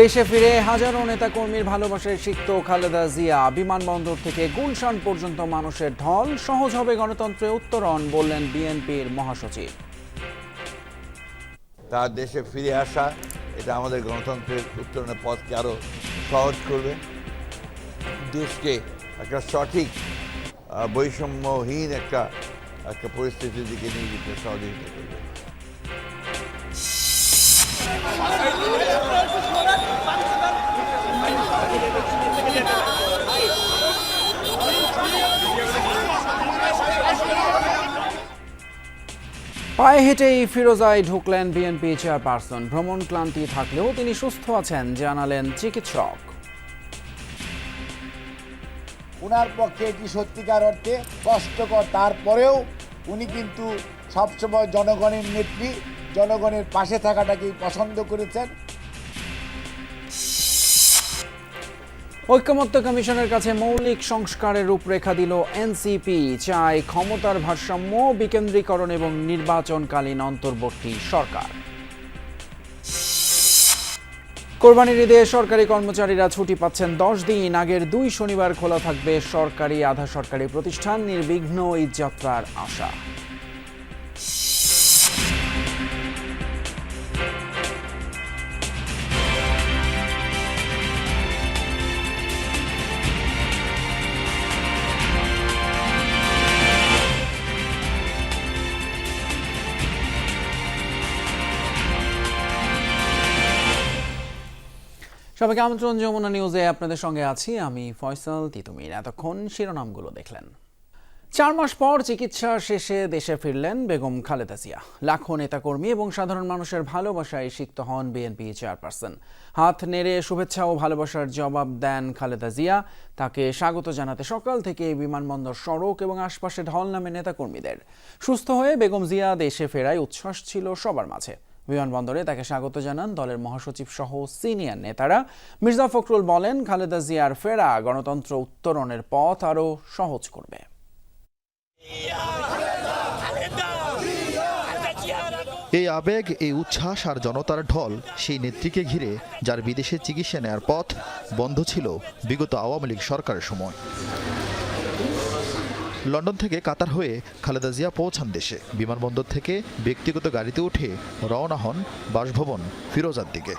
দেশে ফিরে হাজারো নেতাকর্মীর ভালোবাসায় সিক্ত খালেদা জিয়া। বিমানবন্দর থেকে গুলশান পর্যন্ত মানুষের ঢল। সহজ হবে গণতন্ত্রে উত্তরণ বললেন বিএনপির মহাসচিব। তার দেশে ফিরে আসা, এটা আমাদের গণতন্ত্রের উত্তরণের পথকে আরও সহজ করবে। দেশকে একটা সঠিক বৈষম্যহীন একটা একটা পরিস্থিতির দিকে নিয়ে যেতে সহযোগিতা করবে। পায়ে হেঁটেই ফিরোজায় ঢুকলেন বিএনপি চেয়ারপারসন। ভ্রমণ ক্লান্তি থাকলেও তিনি সুস্থ আছেন, জানালেন চিকিৎসক। ওনার পক্ষে এটি সত্যিকার অর্থে কষ্টকর। তারপরেও উনি কিন্তু সবসময় জনগণের নেত্রী, জনগণের পাশে থাকাটাকেই পছন্দ করেছেন। ঐক্যমত্য কমিশনের কাছে মৌলিক সংস্কারের রূপরেখা দিল এনসিপি, চায় ক্ষমতার ভারসাম্য, বিকেন্দ্রীকরণ এবং নির্বাচনকালীন অন্তর্বর্তী সরকার। কোরবানির ঈদে সরকারি কর্মচারীরা ছুটি পাচ্ছেন দশ দিন, আগের দুই শনিবার খোলা থাকবে সরকারি আধা সরকারি প্রতিষ্ঠান, নির্বিঘ্ন ঈদযাত্রার আশা। সবাইকে আমন্ত্রণ, যমুনা নিউজে আপনাদের সঙ্গে আছি আমি ফয়সাল তিতুমির। এতক্ষণ শিরোনামগুলো দেখলেন। চার মাস পর চিকিৎসা শেষে দেশে ফিরলেন বেগম খালেদা জিয়া। লাখো নেতাকর্মী এবং সাধারণ মানুষের ভালোবাসায় সিক্ত হন বিএনপি চেয়ারপারসন। হাত নেড়ে শুভেচ্ছা ও ভালোবাসার জবাব দেন খালেদা জিয়া। তাকে স্বাগত জানাতে সকাল থেকে বিমানবন্দর সড়ক এবং আশপাশে ঢল নামে নেতাকর্মীদের। সুস্থ হয়ে বেগম জিয়া দেশে ফেরায় উচ্ছ্বাস ছিল সবার মাঝে। বিমানবন্দরে তাকে স্বাগত জানান দলের মহাসচিব সহ সিনিয়র নেতারা। মির্জা ফখরুল বলেন, খালেদা জিয়ার ফেরা গণতন্ত্র উত্তরণের পথ আরও সহজ করবে। এই আবেগ, এই উচ্ছ্বাস আর জনতার ঢল সেই নেত্রীকে ঘিরে, যার বিদেশে চিকিৎসা নেয়ার পথ বন্ধ ছিল বিগত আওয়ামী লীগ সরকারের সময়। লন্ডন থেকে কাতার হয়ে খালেদা জিয়া পৌঁছান দেশে। বিমানবন্দর থেকে ব্যক্তিগত গাড়িতে উঠে রওনা হন বাসভবন ফিরোজার দিকে।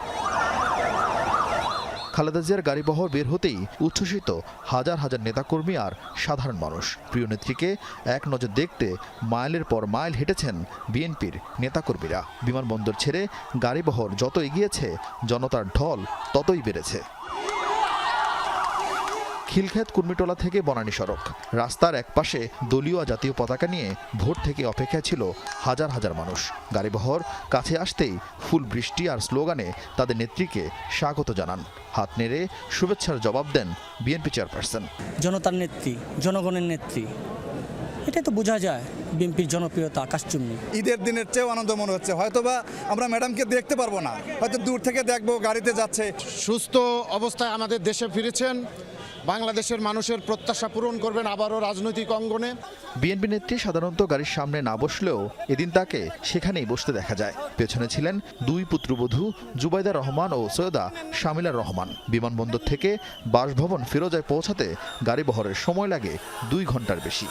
খালেদা জিয়ার গাড়িবহর বের হতেই উচ্ছ্বসিত হাজার হাজার নেতাকর্মী আর সাধারণ মানুষ। প্রিয় নেত্রীকে এক নজর দেখতে মাইলের পর মাইল হেঁটেছেন বিএনপির নেতাকর্মীরা। বিমানবন্দর ছেড়ে গাড়িবহর যত এগিয়েছে, জনতার ঢল ততই বেড়েছে। খিলক্ষেত কুর্মিটোলা থেকে বনানী সড়ক। রাস্তার একপাশে দলীয় জাতীয় পতাকা নিয়ে ভোর থেকে অপেক্ষায় ছিল হাজার হাজার মানুষ। গাড়িবহর কাছে আসতেই ফুল বৃষ্টি আর স্লোগানে তাদের নেত্রীকে স্বাগত জানান। হাত নেড়ে শুভেচ্ছার জবাব দেন বিএনপি চেয়ারপারসন। জনতার নেত্রী জনগণের নেত্রী। এটাই তো বোঝা যায় বিএনপির জনপ্রিয়তা আকাশচুম্বী। ঈদের দিনের চেয়েও আনন্দ মনে হচ্ছে। হয়তোবা আমরা ম্যাডামকে দেখতে পারব না। হয়তো দূর থেকে দেখব গাড়িতে যাচ্ছে। সুস্থ অবস্থায় আমাদের দেশে ফিরেছেন। বাংলাদেশের মানুষের প্রত্যাশা পূরণ করবেন আবারও রাজনৈতিক অঙ্গনে। বিএনপি নেত্রী সাধারণত গাড়ির সামনে না বসলেও এদিন তাকে সেখানেই বসতে দেখা যায়। পেছনে ছিলেন দুই পুত্রবধূ জুবাইদা রহমান ও সৈয়দা শামিলা রহমান। বিমানবন্দর থেকে বাসভবন ফিরোজায় পৌঁছাতে গাড়ি বহরের সময় লাগে দুই ঘণ্টার বেশি।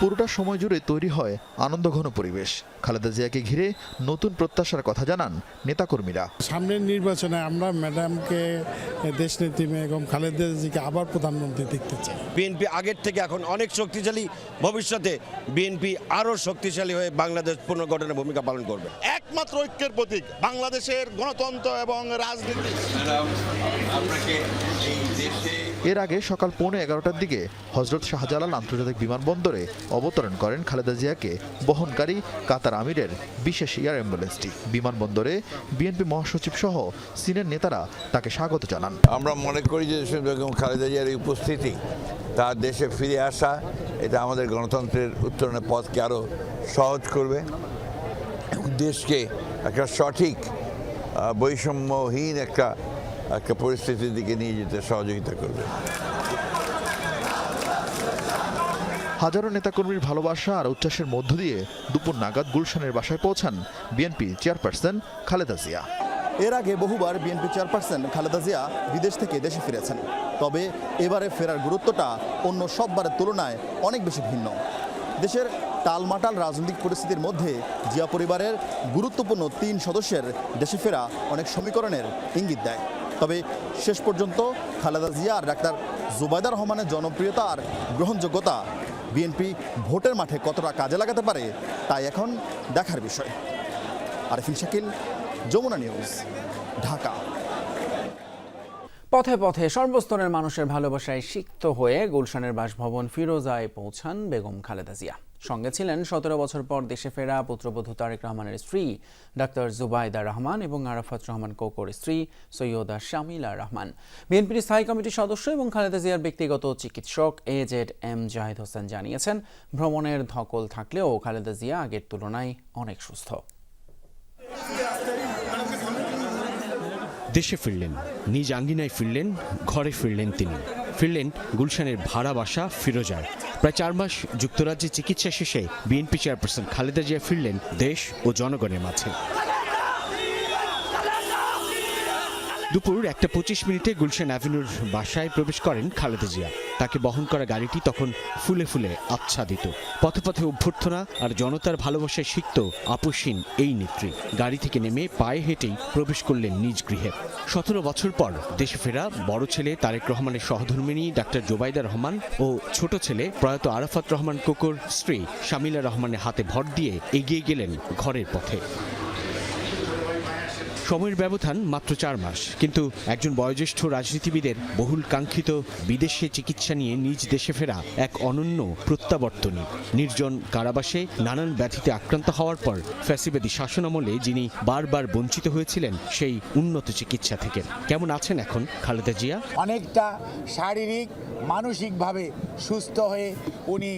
পুরোটা সময় জুড়ে তৈরি হয় আনন্দঘন পরিবেশ। খালেদা জিয়াকে ঘিরে নতুন প্রত্যাশার কথা জানান নেতাকর্মীরা। সামনের নির্বাচনে আমরা ম্যাডামকে দেশ দেশনেত্রী বেগম খালেদা জিকে আবার প্রধানমন্ত্রী দেখতে চাই। বিএনপি আগের থেকে এখন অনেক শক্তিশালী ভবিষ্যতে বিএনপি আরও শক্তিশালী হয়ে বাংলাদেশ পুনর্গঠনের ভূমিকা পালন করবে। একমাত্র ঐক্যের প্রতীক বাংলাদেশের গণতন্ত্র এবং রাজনীতি। এর আগে সকাল পৌনে এগারোটার দিকে হজরত শাহজালাল আন্তর্জাতিক বিমানবন্দরে অবতরণ করেন খালেদা জিয়াকে বহনকারী কাতার আমিরের বিশেষ এয়ার অ্যাম্বুলেন্সটি। বিমানবন্দরে বিএনপি মহাসচিব সহ সিনিয়র নেতারা তাকে স্বাগত জানান। আমরা মনে করি যে বেগম খালেদা জিয়ার উপস্থিতি, তার দেশে ফিরে আসা, এটা আমাদের গণতন্ত্রের উত্তরণের পথকে আরও সহজ করবে। দেশকে একটা সঠিক বৈষম্যহীন একটা একটা পরিস্থিতির দিকে নিয়ে যেতে সহযোগিতা করবে। হাজারো নেতাকর্মীর ভালোবাসা আর উচ্ছ্বাসের মধ্য দিয়ে দুপুর নাগাদ গুলশানের বাসায় পৌঁছান বিএনপি চেয়ারপারসন খালেদা জিয়া। এর আগে বহুবার বিএনপি চেয়ারপারসন খালেদা জিয়া বিদেশ থেকে দেশে ফিরেছেন। তবে এবারে ফেরার গুরুত্বটা অন্য সববারের তুলনায় অনেক বেশি ভিন্ন। দেশের টালমাটাল রাজনৈতিক পরিস্থিতির মধ্যে জিয়া পরিবারের গুরুত্বপূর্ণ তিন সদস্যের দেশে ফেরা অনেক সমীকরণের ইঙ্গিত দেয়। তবে শেষ পর্যন্ত খালেদা জিয়া আর ডাক্তার জুবাইদার রহমানের জনপ্রিয়তা আর গ্রহণযোগ্যতা বিএনপি ভোটের মাঠে কতটা কাজে লাগাতে পারে, তাই এখন দেখার বিষয়। আরিফিন শাকিল, যমুনা নিউজ, ঢাকা। পথে পথে সর্বস্তরের মানুষের ভালোবাসায় সিক্ত হয়ে গুলশানের বাসভবন ফিরোজায় পৌঁছান বেগম খালেদা জিয়া। সঙ্গে ছিলেন সতেরো বছর পর দেশে ফেরা পুত্রবধূ তারেক রহমানের স্ত্রী, ডাক্তার জুবাইদা রহমান এবং আরাফাত রহমান কোকোর স্ত্রী, সৈয়দা শামিলা রহমান। বিএনপির স্থায়ী কমিটির সদস্য এবং খালেদা জিয়ার ব্যক্তিগত চিকিৎসক A Z M Zahid Hossain জানিয়েছেন, ভ্রমণের ধকল থাকলেও খালেদা জিয়া আগের তুলনায় অনেক সুস্থ। দেশে ফিরলেন, নিজ আঙ্গিনায় ফিরলেন, ঘরে ফিরলেন তিনি। ফিরলেন গুলশানের ভাড়া বাসা ফিরোজায় প্রায় চার মাস যুক্তরাজ্যে চিকিৎসা শেষে বিএনপি চেয়ারপারসন খালেদা জিয়া ফিরলেন দেশ ও জনগণের মাঝে। দুপুর একটা পঁচিশ মিনিটে গুলশান অ্যাভিনিউর বাসায় প্রবেশ করেন খালেদা জিয়া। তাকে বহন করা গাড়িটি তখন ফুলে ফুলে আচ্ছাদিত। পথে পথে অভ্যর্থনা আর জনতার ভালোবাসায় সিক্ত আপসীন এই নেত্রী। গাড়ি থেকে নেমে পায়ে হেঁটেই প্রবেশ করলেন নিজ গৃহে। সতেরো বছর পর দেশে ফেরা বড় ছেলে তারেক রহমানের সহধর্মিনী ডাক্তার জোবাইদা রহমান ও ছোট ছেলে প্রয়াত আরাফাত রহমান কোকর স্ত্রী শামিলা রহমানের হাতে ভর দিয়ে এগিয়ে গেলেন ঘরের পথে। সময়ের ব্যবধান মাত্র চার মাস। কিন্তু একজন বয়োজ্যেষ্ঠ রাজনীতিবিদের বহুল কাঙ্ক্ষিত বিদেশে চিকিৎসা নিয়ে নিজ দেশে ফেরা এক অনন্য প্রত্যাবর্তনী। নির্জন কারাবাসে নানান ব্যাধিতে আক্রান্ত হওয়ার পর ফ্যাসিবাদী শাসনামলে যিনি বারবার বঞ্চিত হয়েছিলেন, সেই উন্নত চিকিৎসা থেকে। কেমন আছেন এখন খালেদা জিয়া? অনেকটা শারীরিক, মানসিকভাবে সুস্থ হয়ে উনি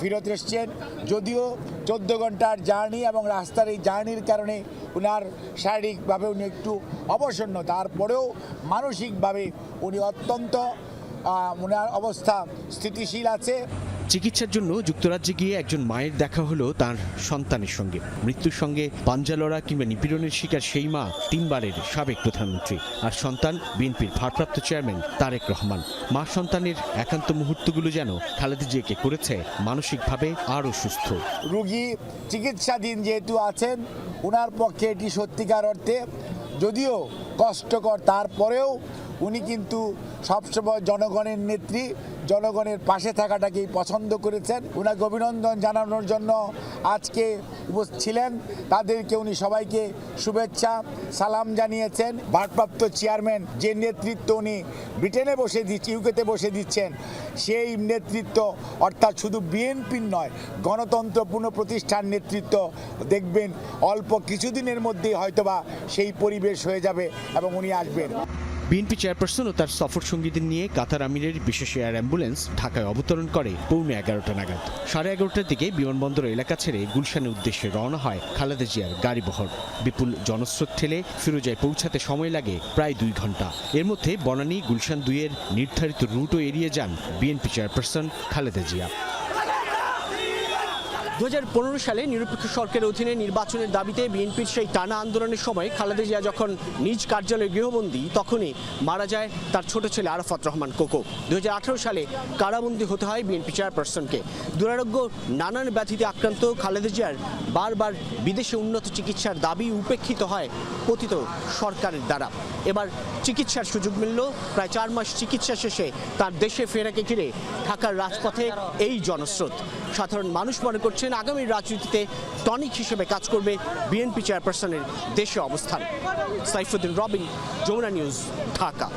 ফেরত এসছেন। যদিও চোদ্দ ঘণ্টার জার্নি এবং রাস্তার এই জার্নির কারণে উনার শারীরিকভাবে উনি একটু অবসন্ন, তারপরেও মানসিকভাবে উনি অত্যন্ত ওনার অবস্থা স্থিতিশীল আছে। চিকিৎসার জন্য যুক্তরাজ্যে গিয়ে একজন মায়ের দেখা হলো তার সন্তানের সঙ্গে। মৃত্যুর সঙ্গে পাঞ্জা লড়া কিংবা নিপীড়নের শিকার সেই মা তিনবারের সাবেক প্রধানমন্ত্রী। আর সন্তান বিএনপির ভারপ্রাপ্ত চেয়ারম্যান তারেক রহমান। মা সন্তানের একান্ত মুহূর্তগুলো যেন খালেদা জিয়াকে করেছে মানসিকভাবে আরও সুস্থ। রুগী চিকিৎসাধীন যেহেতু আছেন ওনার পক্ষে এটি সত্যিকার অর্থে যদিও কষ্টকর, তারপরেও উনি কিন্তু সবসময় জনগণের নেত্রী, জনগণের পাশে থাকাটাকেই পছন্দ করেছেন। ওনাকে অভিনন্দন জানানোর জন্য আজকে ছিলেন। তাদেরকে উনি সবাইকে শুভেচ্ছা, সালাম জানিয়েছেন। ভারপ্রাপ্ত চেয়ারম্যান যে নেতৃত্ব উনি ব্রিটেনে বসে দিচ্ছে ইউকেতে বসে দিচ্ছেন, সেই নেতৃত্ব অর্থাৎ শুধু বিএনপির নয়, গণতন্ত্র পুনঃপ্রতিষ্ঠার নেতৃত্ব দেখবেন অল্প কিছুদিনের মধ্যেই হয়তোবা সেই পরিবেশ হয়ে যাবে এবং উনি আসবেন। বিএনপি চেয়ারপারসন ও তার সফর সঙ্গীদের নিয়ে কাতার আমিরের বিশেষ এয়ার অ্যাম্বুলেন্স ঢাকায় অবতরণ করে পৌনে এগারোটা নাগাদ। সাড়ে এগারোটার দিকে বিমানবন্দর এলাকা ছেড়ে গুলশানের উদ্দেশ্যে রওনা হয় খালেদা জিয়ার গাড়িবহর বিপুল জনস্রোত ঠেলে ফিরোজায় পৌঁছাতে সময় লাগে প্রায় দুই ঘণ্টা। এর মধ্যে বনানী, গুলশান দুইয়ের নির্ধারিত রুটও এড়িয়ে যান বিএনপি চেয়ারপারসন খালেদা জিয়া। দু হাজার পনেরো সালে নিরপেক্ষ সরকারের অধীনে নির্বাচনের দাবিতে বিএনপির সেই টানা আন্দোলনের সময় খালেদা জিয়া যখন নিজ কার্যালয়ে গৃহবন্দী, তখনই মারা যায় তার ছোট ছেলে আরাফাত রহমান কোকো। দু হাজার আঠেরো সালে কারাবন্দী হতে হয় বিএনপি চেয়ারপারসনকে। দুরারোগ্য নানান ব্যাধিতে আক্রান্ত খালেদা জিয়ার বারবার বিদেশে উন্নত চিকিৎসার দাবি উপেক্ষিত হয় পতিত সরকারের দ্বারা। এবার চিকিৎসার সুযোগ মিলল, প্রায় চার মাস চিকিৎসা শেষে তার দেশে ফেরাকে ঘিরে ঢাকার রাজপথে এই জনস্রোত। সাধারণ মানুষ মনে করছেন আগামী রাজনীতিতে টনিক হিসেবে কাজ করবে বিএনপি চেয়ারপারসনের দেশে অবস্থান। সাইফুদ্দিন রবিন, যমুনা নিউজ, ঢাকা।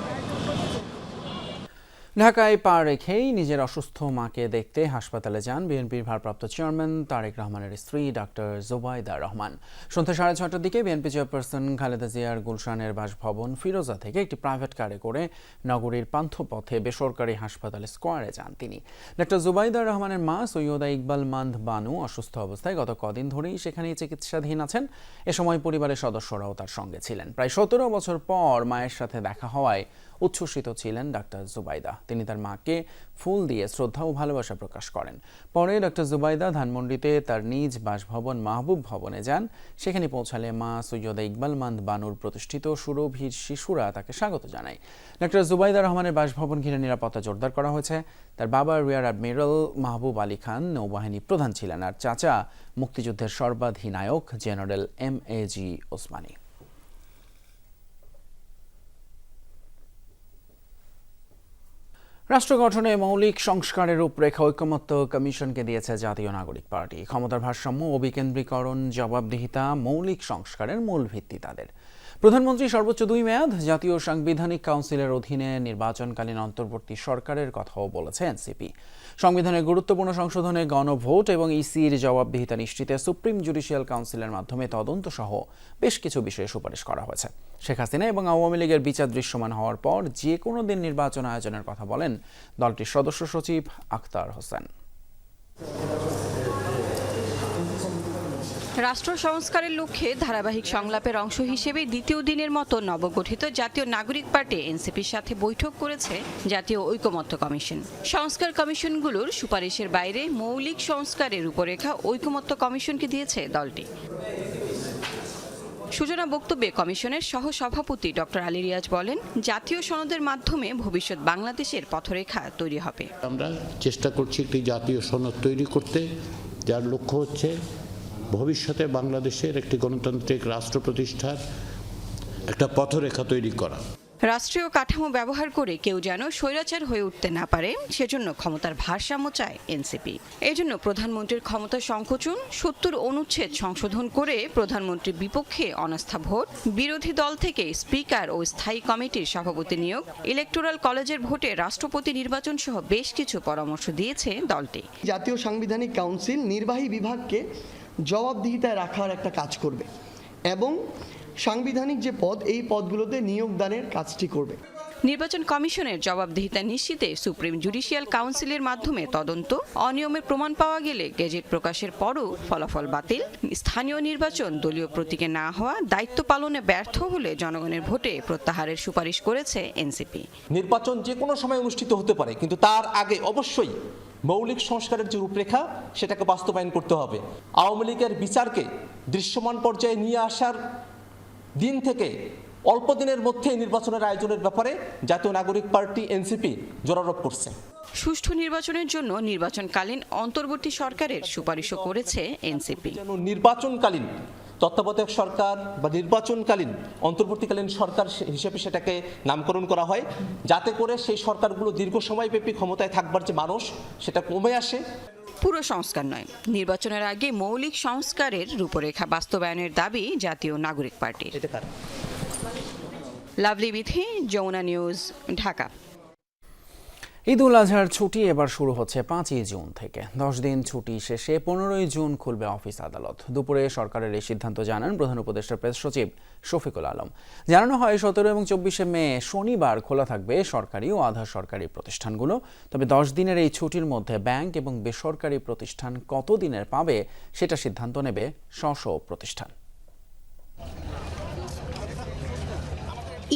ঢাকায় পা রেখেই নিজের অসুস্থ মাকে দেখতে হাসপাতালে যান বিএনপির ভারপ্রাপ্ত চেয়ারম্যান তারেক রহমানের স্ত্রী ডাক্তার জোবাইদা রহমান। সন্ধ্যা সাড়ে ছটার দিকে বিএনপি চেয়ারপারসন খালেদা জিয়ার গুলশানের বাসভবন ফিরোজা থেকে একটি প্রাইভেট কারে করে নগরীর পান্থপথে বেসরকারি হাসপাতাল স্কোয়ারে যান তিনি। ডাক্তার জুবাইদা রহমানের মা সৈয়দা ইকবাল মান্দ বানু অসুস্থ অবস্থায় গত কদিন ধরেই সেখানেই চিকিৎসাধীন আছেন। এ সময় পরিবারের সদস্যরাও তার সঙ্গে ছিলেন। প্রায় সতেরো বছর পর মায়ের সাথে দেখা হওয়ায় উচ্ছ্বসিত ছিলেন ডাক্তার জুবাইদা। তিনি তার মাকে ফুল দিয়ে শ্রদ্ধা ও ভালোবাসা প্রকাশ করেন। পরে ডাক্তার জুবাইদা ধানমন্ডিতে তার নিজ বাসভবন মাহবুব ভবনে যান। সেখানে পৌঁছালে মা সৈয়দা ইকবাল মান্দ বানুর প্রতিষ্ঠিত সুরভির শিশুরা তাকে স্বাগত জানায়। ডাক্তার জুবাইদা রহমানের বাসভবন ঘিরে নিরাপত্তা জোরদার করা হয়েছে। তার বাবা রিয়ার অ্যাডমিরাল মাহবুব আলী খান নৌবাহিনী প্রধান ছিলেন। আর চাচা মুক্তিযুদ্ধের সর্বাধিনায়ক general M A G Osmani. রাষ্ট্র গঠনে মৌলিক সংস্কারের রূপরেখা ঐকমত্য কমিশনকে দিয়েছে জাতীয় নাগরিক পার্টি। ক্ষমতার ভারসাম্য ও বিকেন্দ্রীকরণ জবাবদিহিতা মৌলিক সংস্কারের মূল ভিত্তি তাদের। প্রধানমন্ত্রী সর্বোচ্চ দুই মেয়াদ, জাতীয় সাংবিধানিক কাউন্সিলের অধীনে নির্বাচনকালীন অন্তর্বর্তী সরকারের কথাও বলেছে এনসিপি। সংবিধানের গুরুত্বপূর্ণ সংশোধনে গণভোট এবং ইসির জবাবদিহিতা নিশ্চিতে সুপ্রিম জুডিশিয়াল কাউন্সিলের মাধ্যমে তদন্ত সহ বেশ কিছু বিষয়ে সুপারিশ করা হয়েছে। শেখ হাসিনা এবং আওয়ামী লীগের বিচার দৃশ্যমান হওয়ার পর যে কোনো দিন নির্বাচন আয়োজনের কথা বলেন দলটির সদস্য সচিব আখতার হোসেন। রাষ্ট্র সংস্কারের লক্ষ্যে ধারাবাহিক সংলাপের অংশ হিসেবে দ্বিতীয় দিনের মতো নবগঠিত জাতীয় নাগরিক পার্টি এনসিপির সাথে বৈঠক করেছে জাতীয় ঐকমত্য কমিশন। সংস্কার কমিশনগুলোর সুপারিশের বাইরে মৌলিক সংস্কারের রূপরেখা ঐকমত্য কমিশনকে দিয়েছে দলটি। সূচনা বক্তব্যে কমিশনের সহ সভাপতি ডক্টর আলী রিয়াজ বলেন, জাতীয় সনদের মাধ্যমে ভবিষ্যৎ বাংলাদেশের পথরেখা তৈরি হবে। আমরা চেষ্টা করছি একটি জাতীয় সনদ তৈরি করতে, যার লক্ষ্য হচ্ছে ভবিষ্যতে বাংলাদেশের একটি গণতান্ত্রিক রাষ্ট্র প্রতিষ্ঠার একটা পথরেখা তৈরি করা। রাষ্ট্রীয় কাঠামো ব্যবহার করে কেউ যেন স্বৈরাচার হয়ে উঠতে না পারে সেজন্য ক্ষমতার ভারসাম্য চায় এনসিপি। এজন্য প্রধানমন্ত্রীর ক্ষমতা সংকোচন সত্তর অনুচ্ছেদ সংশোধন করে প্রধানমন্ত্রীর বিপক্ষে অনাস্থা ভোট বিরোধী দল থেকে স্পিকার ও স্থায়ী কমিটির সভাপতি নিয়োগ ইলেকটোরাল কলেজের ভোটে রাষ্ট্রপতি নির্বাচন সহ বেশ কিছু পরামর্শ দিয়েছে দলটি। জাতীয় সাংবিধানিক কাউন্সিল নির্বাহী বিভাগকে জবাবদিহিতায় রাখার একটা কাজ করবে। এবং সাংবিধানিক যে পদ এই পদগুলোতে নিয়োগদানের কাজটি করবে। নির্বাচন কমিশনের জবাবদিহিতা নিশ্চিতে সুপ্রিম জুডিশিয়াল কাউন্সিলের মাধ্যমে তদন্ত অনিয়মের প্রমাণ পাওয়া গেলে গেজেট প্রকাশের পরও ফলাফল বাতিল। স্থানীয় নির্বাচন দলীয় প্রতীকে না হওয়া দায়িত্ব পালনে ব্যর্থ হলে জনগণের ভোটে প্রত্যাহারের সুপারিশ করেছে এনসিপি। নির্বাচন যে কোনো সময় অনুষ্ঠিত হতে পারে কিন্তু তার আগে অবশ্যই মৌলিক সংস্কারের যে রূপরেখা সেটাকে বাস্তবায়ন করতে হবে। আওয়ামী লীগের বিচারকে দৃশ্যমান পর্যায়ে নিয়ে আসার দিন থেকে অল্প দিনের মধ্যে নির্বাচনের আয়োজনের ব্যাপারে জাতীয় নাগরিক পার্টি এনসিপি জোরারোপ করছে। সুষ্ঠু নির্বাচনের জন্য নির্বাচনকালীন অন্তর্বর্তী সরকারের সুপারিশও করেছে এনসিপি। নির্বাচনকালীন তত্ত্বাবধায়ক সরকার বা নির্বাচনকালীন অন্তর্বর্তীকালীন সরকার হিসেবে সেটাকে নামকরণ করা হয়। যাতে করে সেই সরকারগুলো দীর্ঘ সময়ব্যাপী ক্ষমতায় থাকবার যে মানুষ সেটা কমে আসে। পুরো সংস্কার নয় নির্বাচনের আগে মৌলিক সংস্কারের রূপরেখা বাস্তবায়নের দাবি জাতীয় নাগরিক পার্টির। লাভলি বিথি যমুনা নিউজ ঢাকা। ঈদ উল আজহার ছুটি এবার শুরু হচ্ছে পাঁচই জুন থেকে। দশ দিন ছুটি শেষে পনেরোই জুন খুলবে অফিস আদালত। দুপুরে সরকারের এই সিদ্ধান্ত জানান প্রধান উপদেষ্টা প্রেস সচিব শফিকুল আলম। জানানো হয়, সতেরো এবং চব্বিশে মে শনিবার খোলা থাকবে সরকারি ও আধা সরকারি প্রতিষ্ঠানগুলো। তবে দশ দিনের এই ছুটির মধ্যে ব্যাংক এবং বেসরকারি প্রতিষ্ঠান কত দিনের পাবে, সেটা সিদ্ধান্ত নেবে স্ব প্রতিষ্ঠান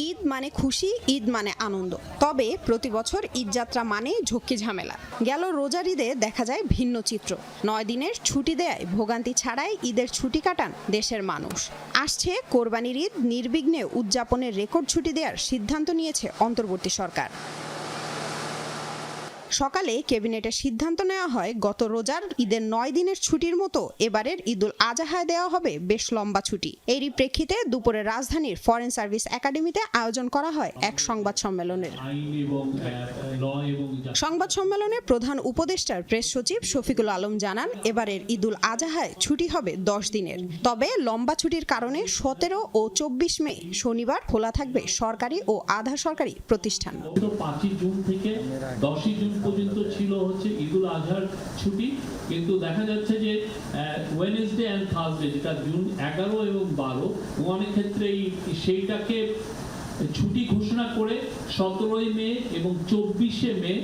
ঈদ মানে খুশি, ঈদ মানে আনন্দ। তবে প্রতি বছর ঈদযাত্রা মানে ঝক্কি ঝামেলা। গেল রোজার ঈদে দেখা যায় ভিন্ন চিত্র। নয় দিনের ছুটি দেয় ভোগান্তি ছাড়াই ঈদের ছুটি কাটান দেশের মানুষ। আসছে কোরবানির ঈদ, নির্বিঘ্নে উদযাপনের রেকর্ড ছুটি দেওয়ার সিদ্ধান্ত নিয়েছে অন্তর্বর্তী সরকার। সকালে ক্যাবিনেটের সিদ্ধান্ত নেওয়া হয়, গত রোজার ঈদের নয় দিনের ছুটির মতো এবারের ঈদুল আজহায় দেওয়া হবে বেশ লম্বা ছুটি। এরই প্রেক্ষিতে দুপুরে রাজধানীর ফরেন সার্ভিস একাডেমিতে আয়োজন করা হয় এক সংবাদ সম্মেলনের। সংবাদ সম্মেলনে প্রধান উপদেষ্টার প্রেস সচিব শফিকুল আলম জানান, এবারের ঈদুল আজহায় ছুটি হবে দশ দিনের। তবে লম্বা ছুটির কারণে সতেরো ও চব্বিশ মে শনিবার খোলা থাকবে সরকারি ও আধা সরকারি প্রতিষ্ঠান। জুন থেকে জুন পর্যন্ত ছিল হচ্ছে ঈদুল আজহার ছুটি। কিন্তু দেখা যাচ্ছে যে ওয়েনেসডে অ্যান্ড থার্সডে যেটা জুন এগারো এবং বারো, অনেক ক্ষেত্রে এই সেইটাকে ছুটি ঘোষণা করে সতেরোই মে এবং চব্বিশে মে,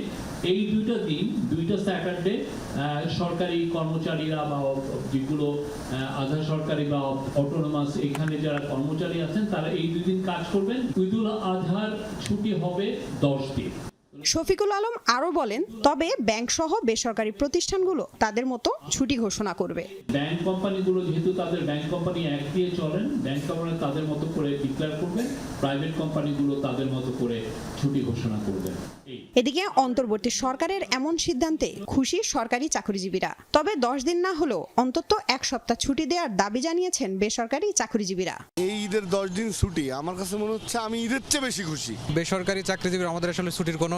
এই দুইটা দিন, দুইটা স্যাটারডে সরকারি কর্মচারীরা বা যেগুলো আধা সরকারি বা অটোনোমাস এখানে যারা কর্মচারী আছেন, তারা এই দুই দিন কাজ করবেন। ঈদুল আজহার ছুটি হবে দশ দিন। শফিকুল আলম আরও বলেন, তবে ব্যাংক সহ বেসরকারি প্রতিষ্ঠানগুলো তাদের মতো ছুটি ঘোষণা করবে। ব্যাংক কোম্পানিগুলো যেহেতু তাদের ব্যাংক কোম্পানি এক দিয়ে চলেন, ব্যাংক কোম্পানি তাদের মতো করে ডিক্লেয়ার করবে, প্রাইভেট কোম্পানিগুলো তাদের মতো করে ছুটি ঘোষণা করবেন এই এদিকে অন্তর্বর্তী সরকারের এমন সিদ্ধান্তে খুশি সরকারি চাকরিজীবীরা। তবে দশ দিন না হলেও অন্তত এক সপ্তাহ ছুটি দেওয়ার দাবি জানিয়েছেন বেসরকারি চাকরিজীবীরা। এই ঈদের দশ দিন ছুটি আমার কাছে মনে হচ্ছে আমি ঈদের চেয়ে বেশি খুশি। বেসরকারি চাকরিজীবী আমাদের আসলে ছুটির কোনো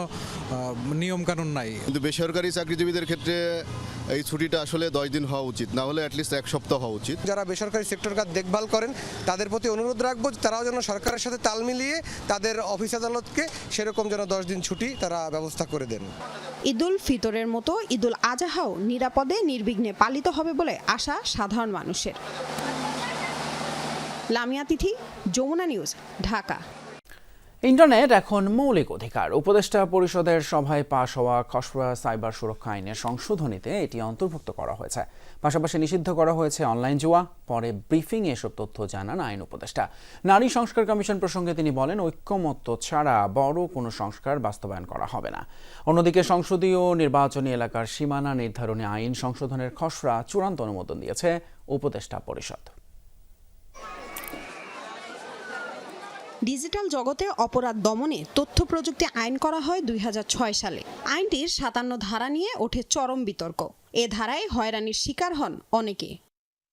নিয়ম কানুন নাই। কিন্তু বেসরকারি চাকরিজীবীদের ক্ষেত্রে এই ছুটিটা আসলে দশ দিন হওয়া উচিত না হলে অ্যাটলিস্ট এক সপ্তাহ হওয়া উচিত। যারা বেসরকারি সেক্টর কাজ দেখভাল করেন তাদের প্রতি অনুরোধ রাখব তারাও যেন সরকারের সাথে তাল মিলিয়ে তাদের অফিস আদালতকে সেরকম যেন দশ দিন ছুটি তারা ব্যবস্থা করে দেন। ঈদুল ফিতরের মতো ঈদুল আজহাও নিরাপদে নির্বিঘ্নে পালিত হবে বলে আশা সাধারণ মানুষের। লামিয়া তিথি যমুনা নিউজ ঢাকা। ইন্টারনেট এখন মৌলিক অধিকার। উপদেষ্টা পরিষদের সভায় পাশ হওয়া খসড়া সাইবার সুরক্ষা আইনের সংশোধনীতে এটি অন্তর্ভুক্ত করা হয়েছে। পাশাপাশি নিষিদ্ধ করা হয়েছে অনলাইন জুয়া, পরে ব্রিফিং এসব তথ্য জানান আইন উপদেষ্টা। নারী সংস্কার কমিশন প্রসঙ্গে তিনি বলেন, ঐক্যমত্য ছাড়া বড় কোনো সংস্কার বাস্তবায়ন করা হবে না। অন্যদিকে সংসদীয় নির্বাচনী এলাকার সীমানা নির্ধারণী আইন সংশোধনের খসড়া চূড়ান্ত অনুমোদন দিয়েছে উপদেষ্টা পরিষদ। ডিজিটাল জগতে অপরাধ দমনে তথ্য প্রযুক্তি আইন করা হয় দুই হাজার ছয় সালে। আইনটির সাতান্ন ধারা নিয়ে ওঠে চরম বিতর্ক। এ ধারায় হয়রানির শিকার হন অনেকে।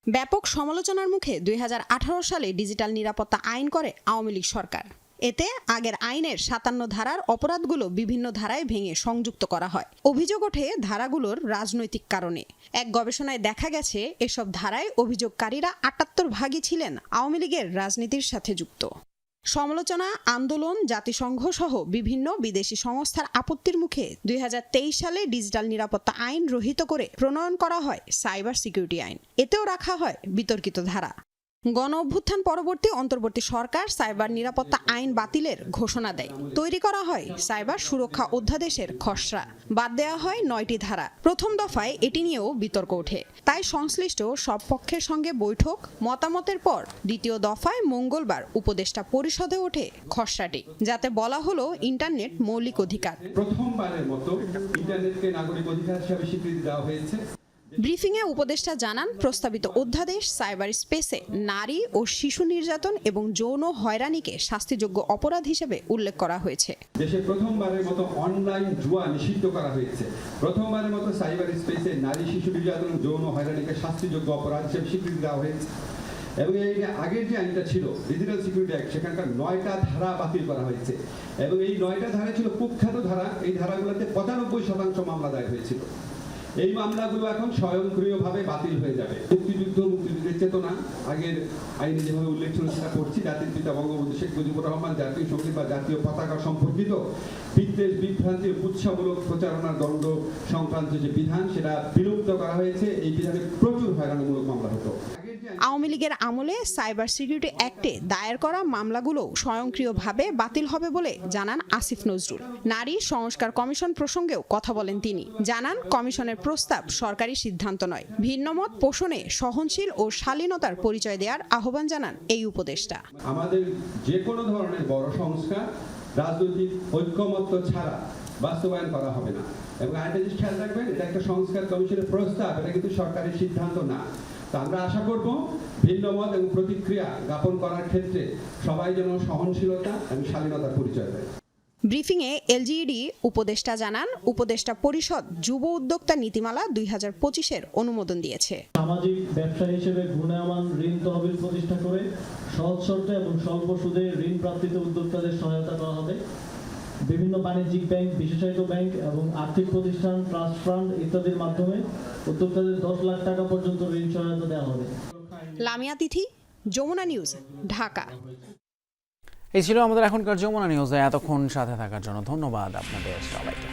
ব্যাপক সমালোচনার মুখে দুই হাজার আঠারো সালে ডিজিটাল নিরাপত্তা আইন করে আওয়ামী লীগ সরকার। এতে আগের আইনের সাতান্ন ধারার অপরাধগুলো বিভিন্ন ধারায় ভেঙে সংযুক্ত করা হয়। অভিযোগ ওঠে ধারাগুলোর রাজনৈতিক কারণে। এক গবেষণায় দেখা গেছে, এসব ধারায় অভিযোগকারীরা আটাত্তর ভাগই ছিলেন আওয়ামী লীগের রাজনীতির সাথে যুক্ত। সমালোচনা, আন্দোলন, জাতিসংঘ সহ বিভিন্ন বিদেশি সংস্থার আপত্তির মুখে দুই হাজার তেইশ সালে ডিজিটাল নিরাপত্তা আইন রহিত করে প্রণয়ন করা হয় সাইবার সিকিউরিটি আইন। এতেও রাখা হয় বিতর্কিত ধারা। গণ অভ্যুত্থান পরবর্তী অন্তর্বর্তী সরকার সাইবার নিরাপত্তা আইন বাতিলের ঘোষণা দেয়। তৈরি করা হয় সাইবার সুরক্ষা অধ্যাদেশের খসড়া। বাদ দেওয়া হয় নয়টি ধারা। প্রথম দফায় এটি নিয়েও বিতর্ক ওঠে। তাই সংশ্লিষ্ট সব পক্ষের সঙ্গে বৈঠক, মতামতের পর দ্বিতীয় দফায় মঙ্গলবার উপদেষ্টা পরিষদে ওঠে খসড়াটি, যাতে বলা হলো ইন্টারনেট মৌলিক অধিকার। প্রথমবারের মতো ইন্টারনেটকে নাগরিক অধিকার হিসাবে স্বীকৃতি দেওয়া হয়েছে। ব্রিফিংয়ে উপদেষ্টা জানান, প্রস্তাবিত অধ্যাদেশ সাইবার স্পেসে নারী ও শিশু নির্যাতন এবং যৌন হয়রানিকে শাস্তিযোগ্য অপরাধ হিসেবে উল্লেখ করা হয়েছে। দেশে প্রথমবারের মতো অনলাইন জুয়া নিষিদ্ধ করা হয়েছে। প্রথমবারের মতো সাইবার স্পেসে নারী, শিশু নির্যাতন, যৌন হয়রানিকে শাস্তিযোগ্য অপরাধ হিসেবে স্বীকৃতি দেওয়া হয়েছে। এবং এই আগের যে আইনটা ছিল ডিজিটাল সিকিউরিটি অ্যাক্ট সেখানকার নয়টা ধারা বাতিল করা হয়েছে। এবং এই নয়টা ধারা ছিল কুখ্যাত ধারা। এই ধারাগুলোতে পঁচানব্বই শতাংশ মামলা দায়ের হয়েছিল। এই মামলাগুলো এখন স্বয়ংক্রিয়ভাবে বাতিল হয়ে যাবে। মুক্তিযুদ্ধ, মুক্তিযুদ্ধের চেতনা, আগের আইনে যেভাবে উল্লেখ ছিল সেটা করছি জাতির পিতা বঙ্গবন্ধু শেখ মুজিবুর রহমান, জাতীয় সংগীত বা জাতীয় পতাকা সম্পর্কিত বিদ্বেষ, বিভ্রান্তি, উৎসাহমূলক প্রচারণার দণ্ড সংক্রান্ত যে বিধান, সেটা বিলুপ্ত করা হয়েছে। এই বিধানে প্রচুর হয়রানিমূলক মামলা হতো। আওয়ামী লীগের আমলে সাইবার সিকিউরিটি অ্যাক্টে দায়ের করা মামলাগুলো স্বয়ংক্রিয়ভাবে বাতিল হবে বলে জানান আসিফ নজরুল। নারী সংস্কার কমিশন প্রসঙ্গেও কথা বলেন তিনি। জানান, কমিশনের প্রস্তাব সরকারি সিদ্ধান্ত নয়। ভিন্নমত পোষণে সহনশীল ও শালীনতার পরিচয় দেওয়ার আহ্বান জানান এই উপদেষ্টা। আমাদের যে কোনো ধরনের বড় সংস্কার রাজনৈতিক ঐক্যমত্য ছাড়া বাস্তবায়ন করা হবে না। এবং আরেকটা জিনিস খেয়াল রাখবেন, এটা একটা সংস্কার কমিশনের প্রস্তাব, এটা কিন্তু সরকারের সিদ্ধান্ত না। তো আমরা আশা করব ভিন্ন মত এবং প্রতিক্রিয়া জ্ঞাপন করার ক্ষেত্রে সবাই যেন সহনশীলতা এবং শালীনতার পরিচয় দেয়। ব্রিফিংয়ে এলজিইডি উপদেষ্টা জানান উপদেষ্টা পরিষদ যুব উদ্যোক্তা নীতিমালা দুই হাজার পঁচিশের অনুমোদন দিয়েছে। সামাজিক ব্যবসা হিসেবে গুণায়মান ঋণ তহবিল প্রতিষ্ঠা করে সহজ শর্তে এবং স্বল্প সুদে ঋণ প্রাপ্তিতে উদ্যোক্তাদের সহায়তা করা হবে। বিভিন্ন বাণিজ্যিক ব্যাংক বিশেষায়িত ব্যাংক এবং আর্থিক প্রতিষ্ঠান ট্রাস্ট ফান্ড ইত্যাদির মাধ্যমে উদ্যোক্তাদের দশ লাখ টাকা পর্যন্ত ঋণ সহায়তা দেওয়া হবে। লামিয়া তিথি যমুনা নিউজ ঢাকা। এই ছিল আমাদের এখনকার যমুনা নিউজে। এতক্ষণ সাথে থাকার জন্য ধন্যবাদ আপনাদের সবাইকে।